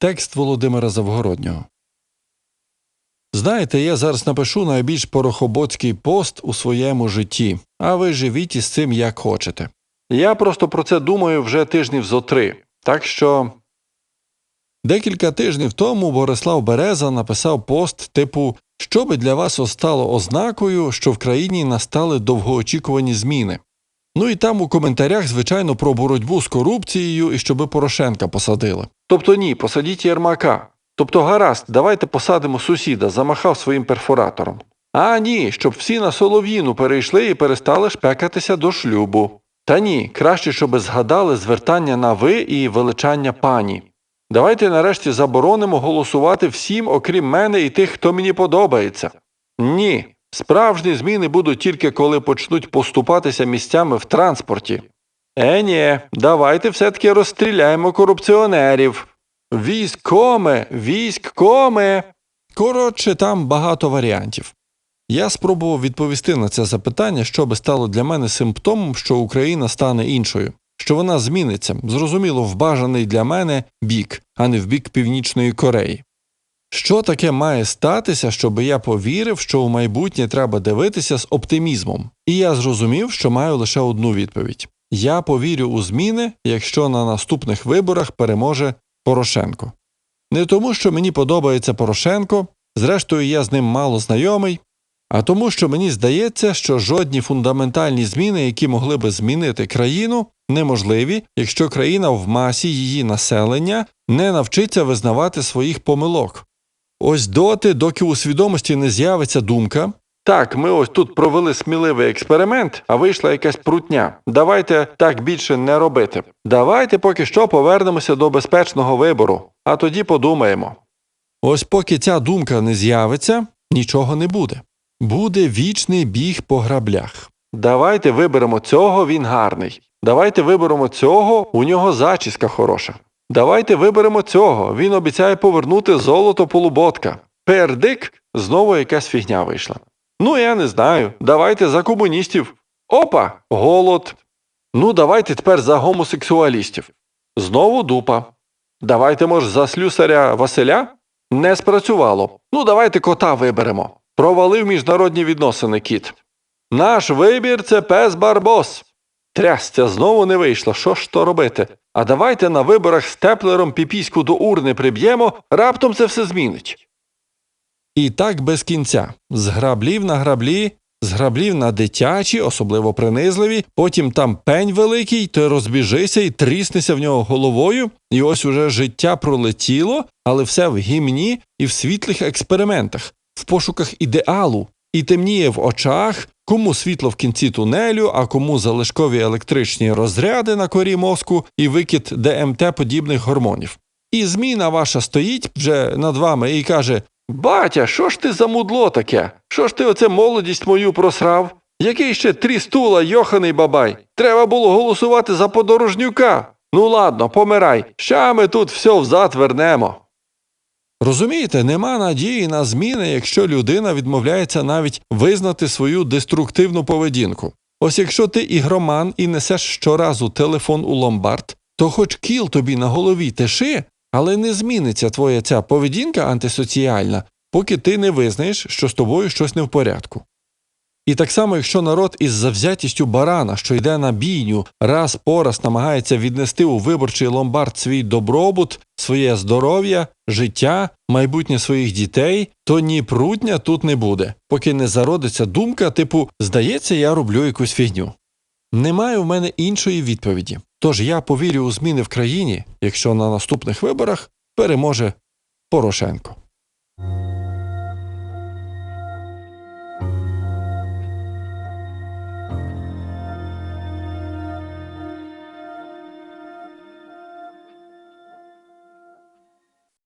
Текст Володимира Завгороднього. Знаєте, я зараз напишу найбільш порохоботський пост у своєму житті, а ви живіть із цим як хочете. Я просто про це думаю вже тижнів зо три. Так що. Декілька тижнів тому Борислав Береза написав пост типу Що би для вас остало ознакою, що в країні настали довгоочікувані зміни. Ну і там у коментарях, звичайно, про боротьбу з корупцією і щоби Порошенка посадили. Тобто ні, посадіть Єрмака. Тобто гаразд, давайте посадимо сусіда, замахав своїм перфоратором. А ні, щоб всі на солов'їну перейшли і перестали шпекатися до шлюбу. Та ні, краще, щоб згадали звертання на ви і величання пані. Давайте нарешті заборонимо голосувати всім, окрім мене і тих, хто мені подобається. Ні, справжні зміни будуть тільки коли почнуть поступатися місцями в транспорті. Е, ні, давайте все-таки розстріляємо корупціонерів. Військоме, військоме. Коротше, там багато варіантів. Я спробував відповісти на це запитання, що би стало для мене симптомом, що Україна стане іншою, що вона зміниться, зрозуміло, в бажаний для мене бік, а не в бік Північної Кореї. Що таке має статися, щоб я повірив, що у майбутнє треба дивитися з оптимізмом? І я зрозумів, що маю лише одну відповідь: я повірю у зміни, якщо на наступних виборах переможе Порошенко. Не тому, що мені подобається Порошенко, зрештою, я з ним мало знайомий, а тому, що мені здається, що жодні фундаментальні зміни, які могли би змінити країну, неможливі, якщо країна в масі її населення не навчиться визнавати своїх помилок. Ось доти, доки у свідомості не з'явиться думка. Так, ми ось тут провели сміливий експеримент, а вийшла якась прутня. Давайте так більше не робити. Давайте поки що повернемося до безпечного вибору, а тоді подумаємо. Ось поки ця думка не з'явиться, нічого не буде. Буде вічний біг по граблях. Давайте виберемо цього, він гарний. Давайте виберемо цього, у нього зачіска хороша. Давайте виберемо цього, він обіцяє повернути золото полуботка. Пердик знову якась фігня вийшла. Ну, я не знаю. Давайте за комуністів. Опа, голод. Ну, давайте тепер за гомосексуалістів. Знову дупа. Давайте, може, за слюсаря Василя? Не спрацювало. Ну, давайте кота виберемо. Провалив міжнародні відносини кіт. Наш вибір це пес Барбос. Трясця знову не вийшло. Що ж то робити? А давайте на виборах з теплером піпіську до урни приб'ємо, раптом це все змінить. І так без кінця. З граблів на граблі, з граблів на дитячі, особливо принизливі, потім там пень великий, то розбіжися і тріснися в нього головою, і ось уже життя пролетіло, але все в гімні і в світлих експериментах, в пошуках ідеалу, і темніє в очах, кому світло в кінці тунелю, а кому залишкові електричні розряди на корі мозку і викид ДМТ подібних гормонів. І зміна ваша стоїть вже над вами і каже: Батя, що ж ти за мудло таке? Що ж ти оце молодість мою просрав? Який ще трістула, йоханий бабай? Треба було голосувати за подорожнюка. Ну ладно, помирай. Ща ми тут все взад вернемо. Розумієте, нема надії на зміни, якщо людина відмовляється навіть визнати свою деструктивну поведінку. Ось якщо ти ігроман і несеш щоразу телефон у ломбард, то хоч кіл тобі на голові тиши, але не зміниться твоя ця поведінка антисоціальна, поки ти не визнаєш, що з тобою щось не в порядку. І так само, якщо народ із завзятістю барана, що йде на бійню, раз по раз намагається віднести у виборчий ломбард свій добробут, своє здоров'я, життя, майбутнє своїх дітей, то ні прутня тут не буде, поки не зародиться думка, типу здається, я роблю якусь фігню. Немає в мене іншої відповіді. Тож я повірю у зміни в країні, якщо на наступних виборах переможе Порошенко.